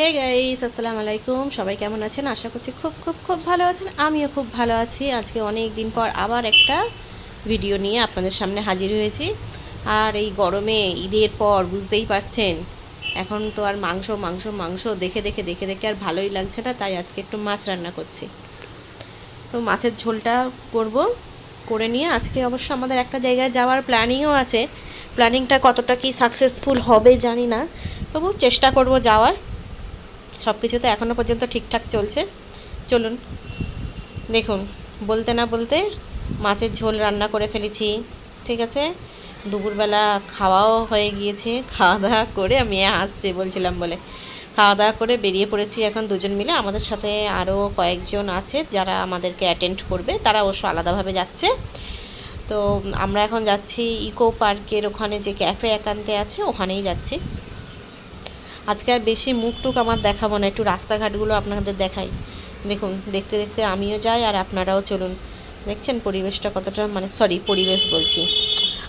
Hey guys আসসালামু আলাইকুম সবাই কেমন আছেন? আশা করছি খুব খুব খুব ভালো আছেন। আমিও খুব ভালো আছি। আজকে অনেক দিন পর আবার একটা ভিডিও নিয়ে আপনাদের সামনে হাজির হয়েছি। আর এই গরমে ঈদের পর, বুঝতেই পারছেন, এখন তো আর মাংস মাংস মাংস দেখে দেখে দেখে দেখে আর ভালোই লাগছে না, তাই আজকে একটু মাছ রান্না করছি। তো মাছের ঝোলটা করব, করে নিয়ে আজকে অবশ্য আমাদের একটা জায়গায় যাওয়ার প্ল্যানিংও আছে। প্ল্যানিংটা কতটা কি সাকসেসফুল হবে জানি না। তবু চেষ্টা করব যাওয়ার। সব কিছু তো এখনও পর্যন্ত ঠিকঠাক চলছে। চলুন, দেখুন, বলতে না বলতে মাছের ঝোল রান্না করে ফেলেছি, ঠিক আছে? দুপুরবেলা খাওয়াও হয়ে গিয়েছে খাওয়া দাওয়া করে আমি আসছি বলছিলাম বলে। খাওয়া দাওয়া করে বেরিয়ে পড়েছি এখন দুজন মিলে। আমাদের সাথে আরও কয়েকজন আছে যারা আমাদেরকে অ্যাটেন্ড করবে, তারা অবশ্য আলাদাভাবে যাচ্ছে। তো আমরা এখন যাচ্ছি ইকো পার্কের ওখানে যে ক্যাফে একান্তে আছে, ওখানেই যাচ্ছি। আজকে আর বেশি মুখ টুক আমার দেখাবো না, একটু রাস্তাঘাটগুলো আপনাদের দেখাই। দেখুন, দেখতে দেখতে আমিও যাই আর আপনারাও চলুন। দেখছেন পরিবেশটা কতটা মানে সরি পরিবেশ বলছি।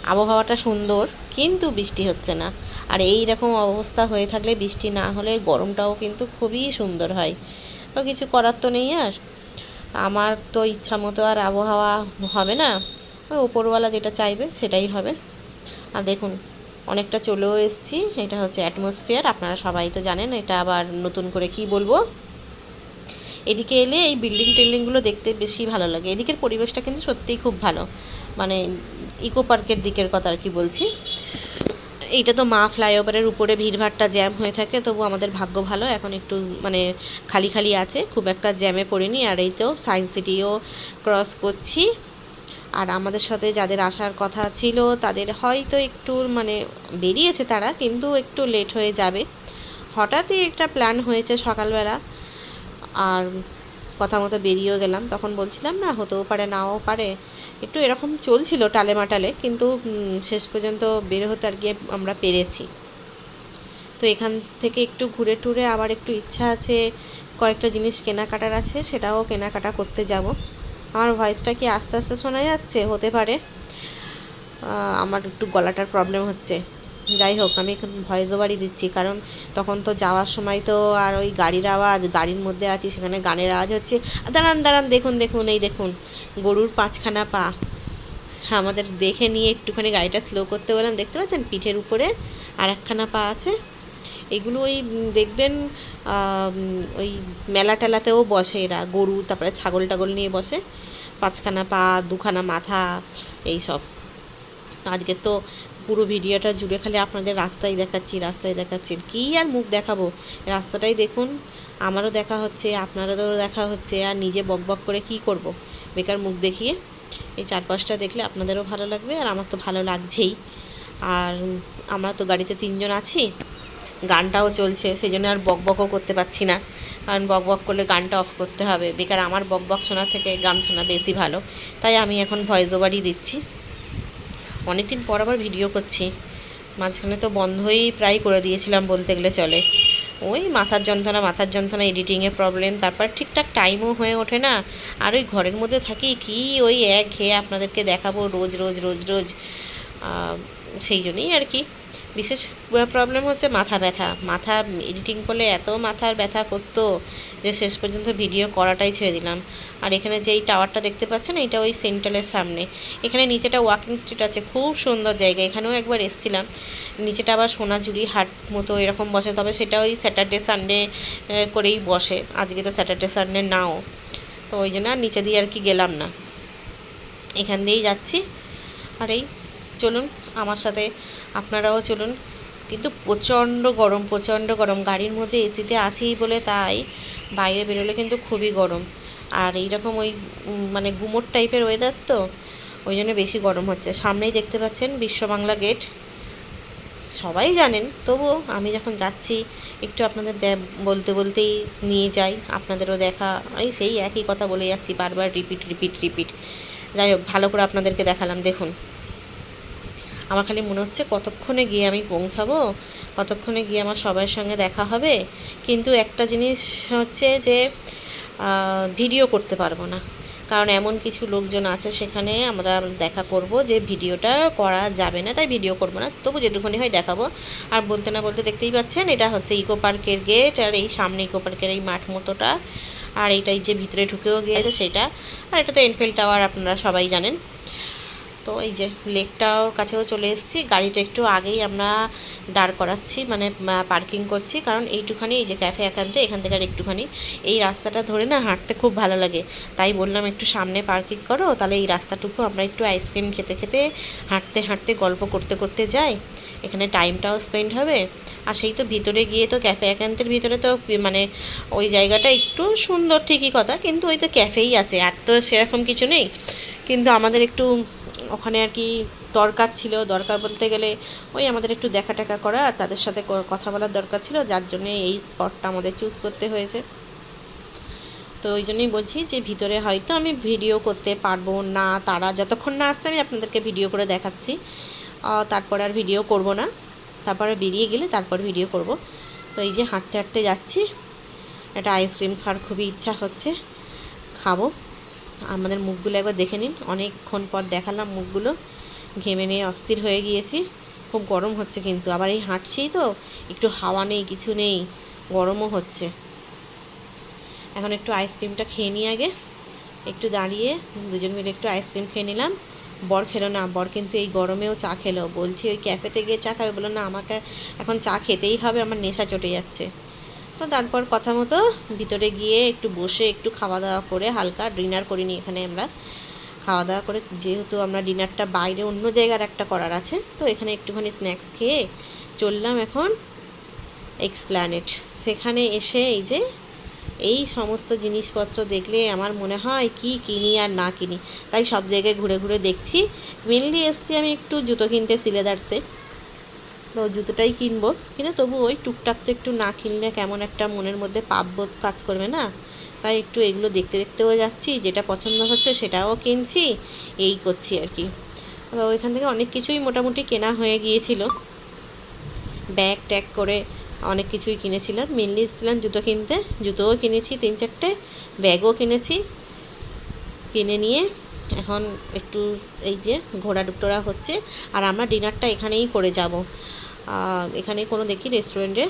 আবহাওয়াটা সুন্দর, কিন্তু বৃষ্টি হচ্ছে না। আর এই রকম অবস্থা হয়ে থাকলে বৃষ্টি না হলে গরমটাও কিন্তু খুবই সুন্দর হয়। তো কিছু করার তো নেই আর। আমার তো ইচ্ছা মতো আর আবহাওয়া হবে না। ওই ওপরওয়ালা যেটা চাইবে সেটাই হবে। আর দেখুন অনেকটা চলেও এসেছি। এটা হচ্ছে অ্যাটমসফিয়ার আপনারা সবাই তো জানেন এটা আবার নতুন করে কি বলব? এদিকে এলে এই বিল্ডিং টিল্ডিংগুলো দেখতে বেশি ভালো লাগে। এদিকের পরিবেশটা কিন্তু সত্যিই খুব ভালো। মানে ইকো পার্কের দিকের কথা আর কি বলছি। এইটা তো মা ফ্লাইওভারের উপরে ভিড়ভাড়টা জ্যাম হয়ে থাকে তবু আমাদের ভাগ্য ভালো। এখন একটু মানে খালি খালি আছে, খুব একটা জ্যামে পড়িনি। আর এই তো সায়েন্স সিটিও ক্রস করছি। আর আমাদের সাথে যাদের আসার কথা ছিল, তাদের হয়তো একটু মানে বেরিয়েছে তারা, কিন্তু একটু লেট হয়ে যাবে। হঠাৎই একটা প্ল্যান হয়েছে সকালবেলা। আর কথা মতো বেরিয়েও গেলাম। তখন বলছিলাম, না, হতেও পারে, নাও পারে। একটু এরকম চলছিল টালে মাটালে, কিন্তু শেষ পর্যন্ত বের হতে আর গিয়ে আমরা পেরেছি। তো এখান থেকে একটু ঘুরে টুরে আবার একটু ইচ্ছা আছে, কয়েকটা জিনিস কেনাকাটার আছে, সেটাও কেনাকাটা করতে যাব। আমার ভয়েসটা কি আস্তে আস্তে শোনা যাচ্ছে? হতে পারে। আমার একটু গলাটার প্রবলেম হচ্ছে। যাই হোক, আমি এখন ভয়েস ওভারই দিচ্ছি। কারণ তখন তো যাওয়ার সময় তো আর ওই গাড়ির আওয়াজ, গাড়ির মধ্যে আছি, সেখানে গানের আওয়াজ হচ্ছে। দাঁড়ান দাঁড়ান, দেখুন দেখুন, এই দেখুন। গরুর পাঁচখানা পা। আমাদের দেখে নিয়ে একটুখানি গাড়িটা স্লো করতে বললাম। দেখতে পাচ্ছেন? পিঠের উপরে আর একখানা পা আছে। এগুলো ওই দেখবেন ওই মেলা টেলাতেও বসে এরা, গরু, তারপরে ছাগল টাগল নিয়ে বসে, পাঁচখানা পা, দুখানা মাথা এই সব আজকে তো পুরো ভিডিওটা জুড়ে খালি আপনাদের রাস্তায় দেখাচ্ছি রাস্তায় দেখাচ্ছি, কী আর মুখ দেখাবো? রাস্তাটাই দেখুন, আমারও দেখা হচ্ছে, আপনাদেরও দেখা হচ্ছে, আর নিজে বক বক করে কি করব? বেকার মুখ দেখিয়ে, এই চারপাশটা দেখলে আপনাদেরও ভালো লাগবে, আর আমার তো ভালো লাগছেই। আর আমরা তো গাড়িতে তিনজন আছি গানটাও চলছে সেই জন্য আর বকবকও করতে পারছি না। কারণ বক বক করলে গানটা অফ করতে হবে। বেকার আমার বকবক বক শোনা থেকে গান শোনা বেশি ভালো। তাই আমি এখন ভয়েস ওভারই দিচ্ছি। অনেকদিন পর আবার ভিডিও করছি। মাঝখানে তো বন্ধই প্রায় করে দিয়েছিলাম বলতে গেলে চলে। ওই মাথার যন্ত্রণা মাথার যন্ত্রণা এডিটিংয়ে প্রবলেম তারপর ঠিকঠাক টাইমও হয়ে ওঠে না। আর ওই ঘরের মধ্যে থাকি কি ওই এক খেয়ে আপনাদেরকে দেখাবো রোজ রোজ রোজ রোজ। সেই জন্যই আর কি। বিশেষ প্রবলেম হচ্ছে মাথা ব্যথা। মাথা এডিটিং করলে এত মাথার ব্যথা করতো যে শেষ পর্যন্ত ভিডিও করাটাই ছেড়ে দিলাম। আর এখানে যে এই টাওয়ারটা দেখতে পাচ্ছেন, এটা ওই সেন্ট্রালের সামনে। এখানে নিচেটা ওয়াকিং স্ট্রিট আছে, খুব সুন্দর জায়গা। এখানেও একবার এসেছিলাম। নিচেটা আবার সোনাঝুরি হাট মতো এরকম বসে, তবে সেটা ওই স্যাটারডে সানডে করেই বসে। আজকে তো স্যাটারডে সানডে নাও। তো ওই জন্য নিচে দিয়ে আর কি গেলাম না। এখান দিয়েই যাচ্ছি। আর এই চলুন, আমার সাথে আপনারাও চলুন। কিন্তু প্রচণ্ড গরম প্রচণ্ড গরম। গাড়ির মধ্যে এসিতে আছি বলে তাই বাইরে বেরোলে কিন্তু খুবই গরম। আর এইরকম ওই মানে গুমোট টাইপের ওয়েদার তো, ওই জন্য বেশি গরম হচ্ছে। সামনেই দেখতে পাচ্ছেন বিশ্ব বাংলা গেট সবাই জানেন, তবুও আমি যখন যাচ্ছি, একটু আপনাদের বলতে বলতেই নিয়ে যাই। আপনাদেরও দেখা, এই সেই একই কথা বলে যাচ্ছি, বারবার রিপিট রিপিট রিপিট যাই হোক, ভালো করে আপনাদেরকে দেখালাম, দেখুন। আমার খালি মনে হচ্ছে কতক্ষণে গিয়ে আমি পৌঁছাবো, কতক্ষণে গিয়ে আমার সবার সঙ্গে দেখা হবে। কিন্তু একটা জিনিস হচ্ছে যে ভিডিও করতে পারব না। কারণ এমন কিছু লোকজন আছে সেখানে আমরা দেখা করব যে ভিডিওটা করা যাবে না, তাই ভিডিও করব না। তবু যেটুকুনি হয় দেখাবো। আর বলতে না বলতে দেখতেই পাচ্ছেন, এটা হচ্ছে ইকো পার্কের গেট আর এই সামনে ইকো পার্কের এই মাঠ মতোটা। আর এইটাই যে ভিতরে ঢুকেও গিয়েছে সেটা। আর এটা তো এনফিল্ড টাওয়ার আপনারা সবাই জানেন। তো এই যে লেকটাও কাছেও চলে এসেছি। গাড়িটা একটু আগেই আমরা দাঁড় করাচ্ছি মানে পার্কিং করছি। কারণ এইটুখানি এই যে ক্যাফে এখানতে এখান থেকে আর একটুখানি। এই রাস্তাটা ধরে না হাঁটতে খুব ভালো লাগে। তাই বললাম একটু সামনে পার্কিং করো, তাহলে এই রাস্তাটুকু আমরা একটু আইসক্রিম খেতে খেতে, হাঁটতে হাঁটতে, গল্প করতে করতে যাই। এখানে টাইমটাও স্পেন্ড হবে। আর সেই তো ভিতরে গিয়ে তো ক্যাফে একান্তের ভিতরে তো মানে ওই জায়গাটা একটু সুন্দর ঠিকই কথা, কিন্তু ওই তো ক্যাফেই আছে। আর তো সেরকম কিছু নেই। কিন্তু আমাদের একটু ওখানে আর কি দরকার ছিল। দরকার বলতে গেলে ওই আমাদের একটু দেখা টাকা করা আর তাদের সাথে কথা বলার দরকার ছিল, যার জন্য এই স্পটটা আমাদের চুজ করতে হয়েছে। তো ওই জন্যই বলছি যে ভিতরে হয়তো আমি ভিডিও করতে পারব না, তারা যতক্ষণ না আসছে আমি আপনাদেরকে ভিডিও করে দেখাচ্ছি। তারপর আর ভিডিও করব না। তারপরে বেরিয়ে গেলে তারপর ভিডিও করব। তো এই যে হাঁটতে হাঁটতে যাচ্ছি, একটা আইসক্রিম খাওয়ার খুবই ইচ্ছা হচ্ছে। খাব। আমাদের মুখগুলো একবার দেখে নিন। অনেকক্ষণ পর দেখালাম মুখগুলো। ঘেমে নিয়ে অস্থির হয়ে গিয়েছি। খুব গরম হচ্ছে কিন্তু। আবার এই হাঁটছি তো, একটু হাওয়া নেই, কিছু নেই, গরমও হচ্ছে। এখন একটু আইসক্রিমটা খেয়ে নিই আগে। একটু দাঁড়িয়ে দুজন মিলে একটু আইসক্রিম খেয়ে নিলাম। বর খেলো না, বর কিন্তু এই গরমেও চা খেলো। বলছি, ওই ক্যাফেতে গিয়ে চা খাবে? বলো না, আমাকে এখন চা খেতেই হবে, আমার নেশা চটে যাচ্ছে। তো তারপর কথা মতো ভিতরে গিয়ে একটু বসে একটু খাওয়া দাওয়া করে হালকা ডিনার করিনি এখানে আমরা। খাওয়া দাওয়া করে যেহেতু আমরা ডিনারটা বাইরে অন্য জায়গার একটা করার আছে, তো এখানে একটুখানি স্ন্যাক্স খেয়ে চললাম এখন এক্সপ্ল্যানেট। সেখানে এসে এই যে, এই সমস্ত জিনিসপত্র দেখলে আমার মনে হয় কি কিনি আর না কিনি। তাই সব জায়গায় ঘুরে ঘুরে দেখছি। মেনলি এসছি আমি একটু জুতো কিনতে সিলেদার্সে। তো জুতোটাই কিনবো। কিনে তবু ওই টুকটাক তো একটু না কিনলে কেমন একটা মনের মধ্যে পাপবোধ কাজ করবে না? তাই একটু এগুলো দেখতে দেখতেও যাচ্ছি, যেটা পছন্দ হচ্ছে সেটাও কিনছি, এই করছি আর কি। তো ওইখান থেকে অনেক কিছুই মোটামুটি কেনা হয়ে গিয়েছিল। ব্যাগ ট্যাগ করে অনেক কিছুই কিনেছিলাম। মেনলি এসেছিলাম জুতো কিনতে। জুতোও কিনেছি তিন চারটে, ব্যাগও কিনেছি। কিনে নিয়ে এখন একটু এই যে ঘোড়া ডুকটোরা হচ্ছে, আর আমরা ডিনারটা এখানেই করে যাব। এখানে কোনো দেখি রেস্টুরেন্টে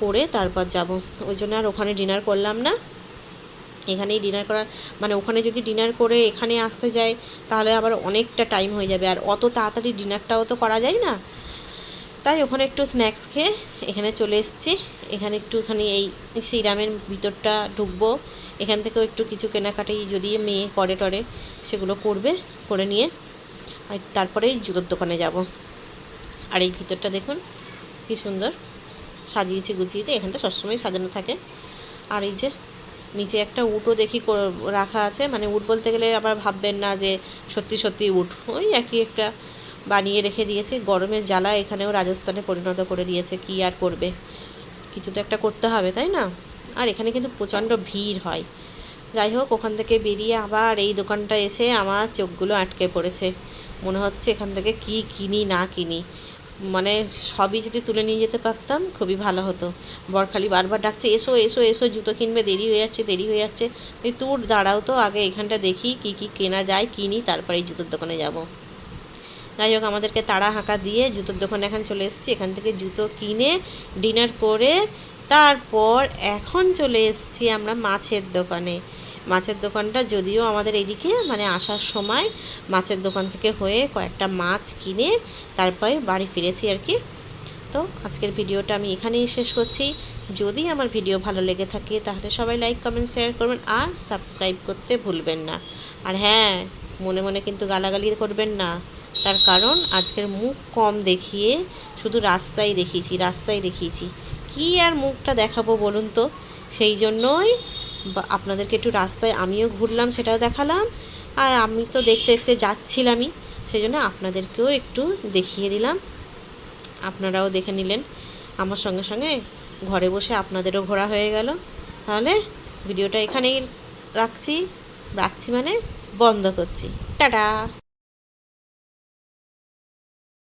করে তারপর যাব। ওই জন্য আর ওখানে ডিনার করলাম না। এখানেই ডিনার করার মানে ওখানে যদি ডিনার করে এখানে আসতে যাই তাহলে আবার অনেকটা টাইম হয়ে যাবে। আর অত তাড়াতাড়ি ডিনারটাও তো করা যায় না। তাই ওখানে একটু স্ন্যাক্স খেয়ে এখানে চলে এসেছি। এখানে একটুখানি এই শ্রীরামের ভিতরটা ঢুকবো। এখান থেকেও একটু কিছু কেনাকাটি যদি মেয়ে করে টরে সেগুলো করবে, করে নিয়ে। আর তারপরেই জুতোর দোকানে যাব। আর এই ভিতরটা দেখুন, কি সুন্দর। সাজিয়েছে, গুছিয়েছে, এখানটা সবসময় সাজানো থাকে। আর এই যে নিচে একটা উটও দেখি রাখা আছে। মানে উট বলতে গেলে আবার ভাববেন না যে সত্যি সত্যি উট। ওই একই একটা বানিয়ে রেখে দিয়েছে। গরমের জ্বালা এখানেও রাজস্থানে পরিণত করে দিয়েছে। কি আর করবে? কিছু তো একটা করতে হবে, তাই না? আর এখানে কিন্তু প্রচণ্ড ভিড় হয়। যাই হোক, ওখান থেকে বেরিয়ে আবার এই দোকানটা এসে আমার চোখগুলো আটকে পড়েছে। মনে হচ্ছে এখান থেকে কি কিনি, না কিনি। মানে সবই যদি তুলে নিয়ে যেতে পারতাম, খুবই ভালো হতো। বরখালি বারবার ডাকছে, এসো এসো এসো, জুতো কিনবে, দেরি হয়ে যাচ্ছে, দেরি হয়ে যাচ্ছে। তোর দাঁড়াও তো আগে, এখানটা দেখি কি কি কেনা যায়, কিনি তারপরে জুতোর দোকানে যাব। যাই হোক, আমাদেরকে তাড়া হাঁকা দিয়ে জুতোর দোকানে এখন চলে এসেছি। এখান থেকে জুতো কিনে ডিনার করে তারপর এখন চলে এসেছি আমরা মাছের দোকানে। মাছের দোকানটা যদিও আমাদের এদিকে মানে আসার সময় মাছের দোকান থেকে হয়ে কয়েকটা মাছ কিনে তারপরে বাড়ি ফিরেছি আর কি। তো আজকের ভিডিওটা আমি এখানেই শেষ করছি। যদি আমার ভিডিও ভালো লেগে থাকে তাহলে সবাই লাইক কমেন্ট শেয়ার করবেন আর সাবস্ক্রাইব করতে ভুলবেন না। আর হ্যাঁ মনে মনে কিন্তু গালাগালি করবেন না। তার কারণ আজকের মুখ কম দেখিয়ে শুধু রাস্তায় দেখিয়েছি রাস্তায় দেখিয়েছি। কি আর মুখটা দেখাবো বলুন তো? সেই জন্যই আপনাদেরকে একটু রাস্তায় আমিও ঘুরলাম, সেটাও দেখালাম। আর আমি তো দেখতে দেখতে যাচ্ছিলামই সেই জন্য আপনাদেরকেও একটু দেখিয়ে দিলাম। আপনারাও দেখে নিলেন। আমার সঙ্গে সঙ্গে ঘরে বসে আপনাদেরও ঘোরা হয়ে গেল। তাহলে ভিডিওটা এখানেই রাখছি। রাখছি মানে বন্ধ করছি। টাটা!